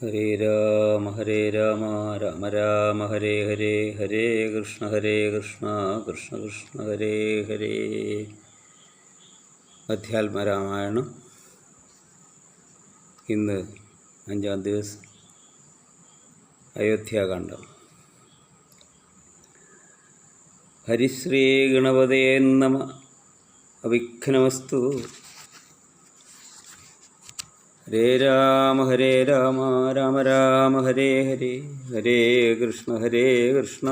ഹരേ രാമ ഹരേ രാമ രാമ രാമ ഹരേ ഹരേ ഹരേ കൃഷ്ണ ഹരേ കൃഷ്ണ കൃഷ്ണ കൃഷ്ണ ഹരേ ഹരേ. അധ്യാത്മരാമായണം ഇന്ന് അഞ്ചാം ദിവസം അയോധ്യാകാന്ഡം ഹരിശ്രീ ഗണപതേ നമ അവിഘ്നമസ്തു. ഹരേ രാമ ഹരേ രാമ രാമ രാമ ഹരേ ഹരേ ഹരേ കൃഷ്ണ ഹരേ കൃഷ്ണ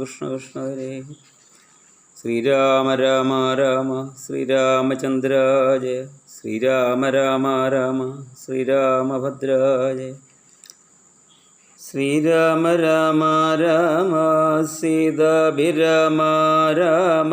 കൃഷ്ണ കൃഷ്ണ ഹരേ. ശ്രീരാമ രാമ രാമ ശ്രീരാമചന്ദ്രാജ ശ്രീരാമ രാമ രാമ ശ്രീരാമഭദ്രാജ ശ്രീരാമ രാമ രാമ സീതാഭിരാമ രാമ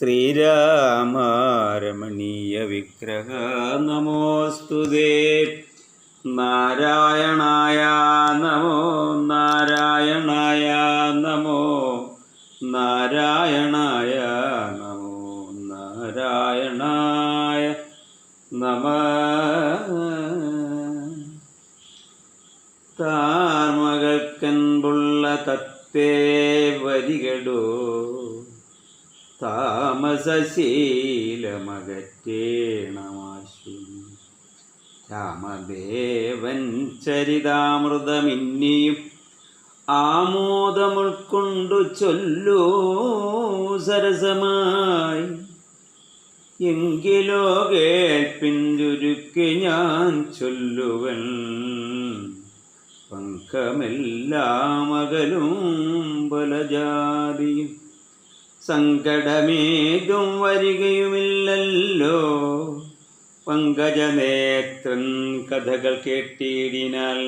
ശ്രീരാമ രമണീയ വിഗ്രഹ നമോസ്തുതേ നാരായണായ നമോ നാരായണായ നമോ നാരായണായ നമോ നാരായണായ നമ. താർമകൽക്കൻപുള്ള തത്തേ വരികടോ. താമസശീലമകറ്റേണമാശു. രാമദേവൻ ചരിതാമൃതമിന്നിയും ആമോദമുൾക്കൊണ്ടു ചൊല്ലൂ സരസമായി. എങ്കിലോ കേൾപ്പിഞ്ചുരുക്കി ഞാൻ ചൊല്ലുവൻ. പങ്കമെല്ലാം അകലും ബലജാതിയും സങ്കടമേതും വരികയുമില്ലല്ലോ. പങ്കജനേത്രൻ കഥകൾ കേട്ടിടിനാൽ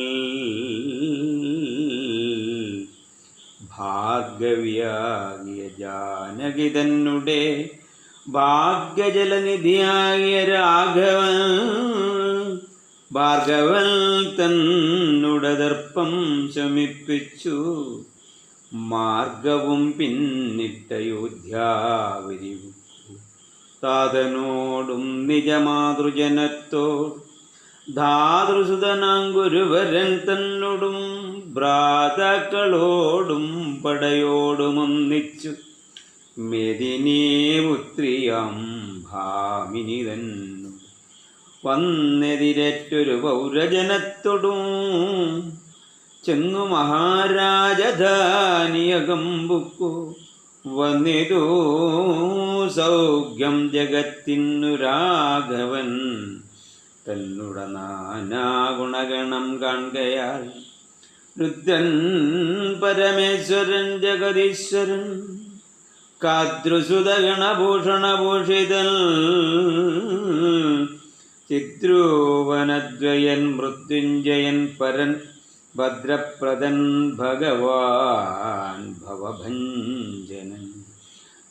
ഭാഗ്യവ്യാകിയ ജാനകിതന്നുടെ ഭാഗ്യജലനിധിയാകിയ രാഘവൻ ഭാർഗവൻ തന്നുടെ ദർപ്പം ശമിപ്പിച്ചു. മാർഗവും പിന്നിട്ടയോധ്യാവരിവു താതനോടും നിജമാതൃജനത്തോട് ധാതൃസുതനാം തന്നോടും ഭ്രാതാക്കളോടും പടയോടുമൊന്നിച്ചു. മെതിനീപുത്രിയാം ഭാമിനി തന്നു വന്നെതിരറ്റൊരു പൗരജനത്തോടും ചെന്നു മഹാരാജധാനിയകമ്പുക്കു വന്നിതു സൗഖ്യം ജഗത്തിനു രാഘവൻ. തന്നുട നാനാഗുണഗണം കാണുകയാൽ രുദ്രൻ പരമേശ്വരൻ ജഗദീശ്വരൻ കാതൃസുതഗണഭൂഷണഭൂഷിതൻ ചിത്രൂവനദ്വയൻ മൃത്യുഞ്ജയൻ പരൻ ഭദ്രപ്രദൻ ഭഗവാൻ ഭവഭഞ്ജനൻ.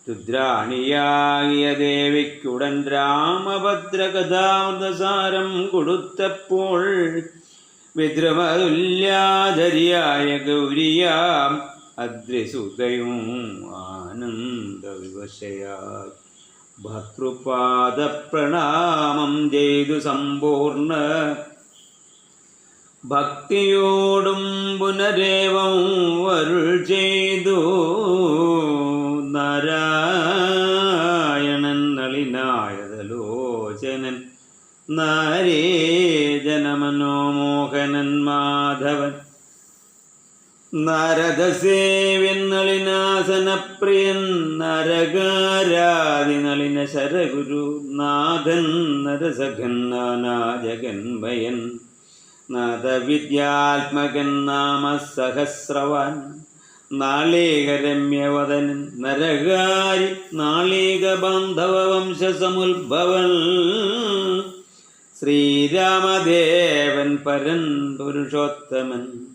രുദ്രാണിയാകിയ ദേവിക്കുടൻ രാമഭദ്രകഥാമൃതസാരം കൊടുത്തപ്പോൾ വിദ്രമതുല്യാധരിയായ ഗൗരിയാം അദ്രിസുതയും ആനന്ദവിവശയായി. ഭർത്തൃപാദപ്രണാമം ചെയ്തു സമ്പൂർണ ഭക്തിയോടും പുനരേവം വരുൾ ചെയ്തു. നാരായണൻ നളിനായതലോചനൻ നാരേജനമനോമോഹനൻ മാധവൻ. നരദസേവ്യൻ നളിനാസനപ്രിയൻ നരകാരാതി നളിന ശരഗുരു നാഥൻ നരസഖൻ നാനാജഗന്മയൻ. നാദവിദ്യാത്മകൻ നാമ സഹസ്രവാൻ നാളേകരമ്യവദനൻ നരകാരി നാളേക ബാന്ധവ വംശസമുദ്ഭവൻ ശ്രീരാമദേവൻ പരൻ പുരുഷോത്തമൻ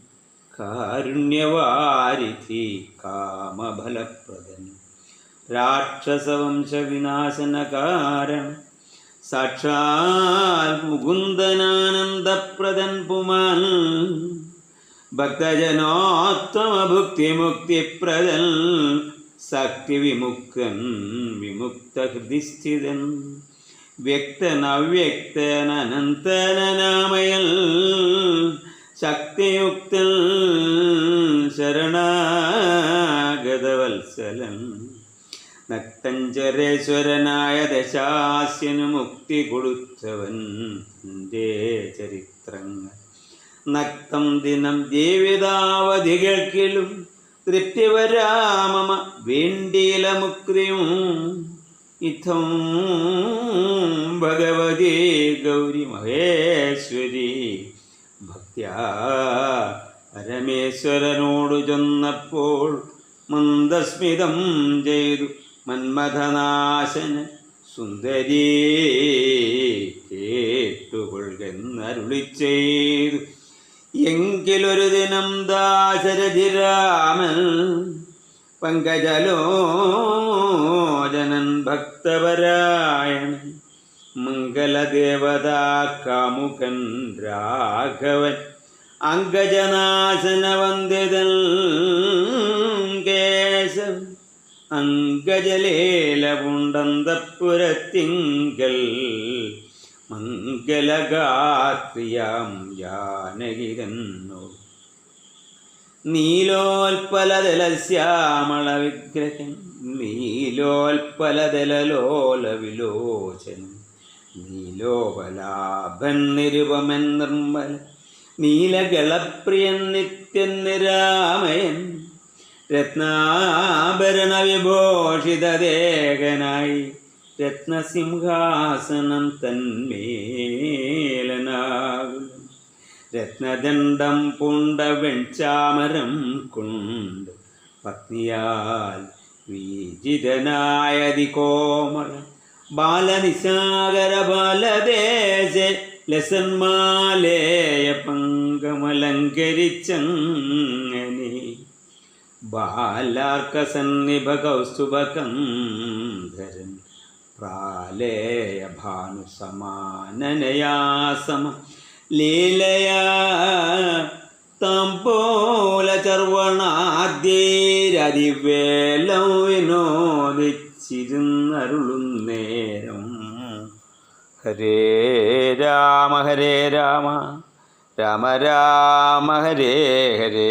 കാരുണ്യവാരിധി കാമഫലപ്രദൻ. രാക്ഷസവംശവിനാശനകാരൻ സാക്ഷാൽ മുകുന്ദനാനന്ദപ്രദൻ പുമാൻ. ഭക്തജനോത്തമഭുക്തിമുക്തിപ്രദൻ ശക്തിവിമുക്തൻ വിമുക്തഹൃദിസ്ഥിതൻ. വ്യക്തനവ്യക്തനനന്തനാമയൽ ശക്തിയുക്തൻ ശരണാഗതവത്സലൻ. നക്തഞ്ചരേശ്വരനായ ദശാസ്യനു മുക്തി കൊടുത്തവൻ. ചരിത്രങ്ങൾ നക്തം ദിനം ജീവിതാവധി കേൾക്കിലും തൃപ്തി വരാമമ വേണ്ടിയില മുക്തിയും ഇത്തം ഭഗവതി ഗൗരി മഹേശ്വരി. ഭക്ത്യാ പരമേശ്വരനോടു ചെന്നപ്പോൾ മന്ദസ്മിതം ചെയ്തു. മന്മഥനാശന സുന്ദരീ കേട്ടുകൊള്ളുന്നരുളി ചെയ്തു എങ്കിലൊരു ദിനം ദാശരഥിരാമൻ പങ്കജലോചനൻ ഭക്തപരായണൻ മംഗലദേവതാ കാമുകൻ രാഘവൻ അങ്കജനാശന വന്ദിതൻ അങ്കജലേലപുണ്ടന്തപ്പുരത്തിങ്കൽ മംഗലഗാത്രിയാം ജാനകിരന്നു നീലോൽപലതലശ്യാമള വിഗ്രഹം നീലോൽപലതലോല വിലോചനം നീലോപലാഭൻ നിരുപമൻ നിർമ്മല നീലകളപ്രിയൻ നിത്യൻ നിരാമയൻ രത്നാഭരണ വിഭൂഷിതദേഹനായി രത്നസിംഹാസനം തന്മേലനാകും. രത്നദണ്ഡം പുണ്ട വെൺചാമരം കൊണ്ട് പത്നിയാൽ വീജിതനായതി കോമള. ബാലനിശാകര ബാലദേശ ലസന്മാലേയ പങ്കമലങ്കരിച്ചങ്ങനെ ബാലാർക്കസന്നിഭ കൗസ്തുഭകന്ധരൻ പ്രാലേയ ഭാനുസമാനനയാസമ ലീലയാ തമ്പോല ചർവണാദ്യേരതിവേലം വിനോദിച്ചിരുന്നരുളുന്നേരം ഹരേ രാമ ഹരേ രാമ രാമ രാമ ഹരേ ഹരേ.